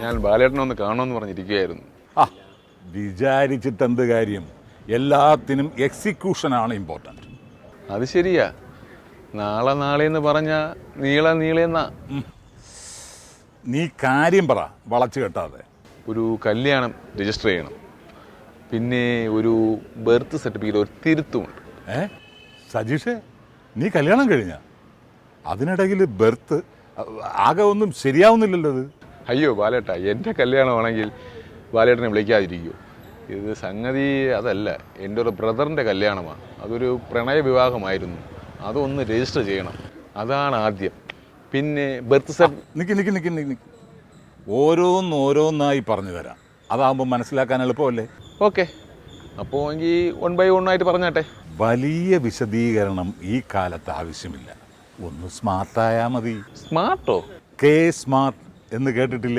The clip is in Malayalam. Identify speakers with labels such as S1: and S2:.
S1: ഞാൻ ബാലേട്ടനെ ഒന്ന് കാണുമെന്ന് പറഞ്ഞിരിക്കുകയായിരുന്നു.
S2: ആ. വിചാരിച്ചിട്ട് എന്ത് കാര്യം? എല്ലാത്തിനും എക്സിക്യൂഷൻ ആണ് ഇമ്പോർട്ടന്റ്
S1: അത് ശരിയാ. നാളെ നാളെ എന്ന് നീള നീളെന്നാ.
S2: നീ കാര്യം പറ വളച്ചു കെട്ടാതെ.
S1: ഒരു കല്യാണം രജിസ്റ്റർ ചെയ്യണം. പിന്നെ ഒരു ബർത്ത് സർട്ടിഫിക്കറ്റ് ഒരു തിരുത്തുമുണ്ട്.
S2: ഏ? സജീഷേ നീ കല്യാണം കഴിഞ്ഞ? അതിനിടയിൽ ബർത്ത് ആകെ ഒന്നും ശരിയാവുന്നില്ലല്ലോ ഇത്
S1: അയ്യോ ബാലേട്ട എന്റെ കല്യാണമാണെങ്കിൽ ബാലേട്ടനെ വിളിക്കാതിരിക്കുമോ ഇത് സംഗതി അതല്ല എന്റെ ഒരു ബ്രദറിന്റെ കല്യാണമാണ്. അതൊരു പ്രണയവിവാഹമായിരുന്നു. അതൊന്ന് രജിസ്റ്റർ ചെയ്യണം. അതാണ് ആദ്യം. പിന്നെ ബർത്ത് സർട്ടിഫിക്കറ്റ്
S2: നിക്ക് നിക്ക് നിക്ക് നിക്ക് ഓരോന്നോരോന്നായി ഓരോന്ന് ഓരോന്നായി പറഞ്ഞു തരാം. അതാകുമ്പോൾ മനസ്സിലാക്കാൻ എളുപ്പമല്ലേ?
S1: ഓക്കെ. അപ്പോൾ എങ്കിൽ വൺ ബൈ വൺ ആയിട്ട് പറഞ്ഞാട്ടെ.
S2: വലിയ വിശദീകരണം ഈ കാലത്ത് ആവശ്യമില്ല. ഒന്ന് സ്മാർട്ടായാൽ മതി.
S1: സ്മാർട്ടോ
S2: കെ സ്മാർട്ട് എന്ന് കേട്ടിട്ടില്ലേ?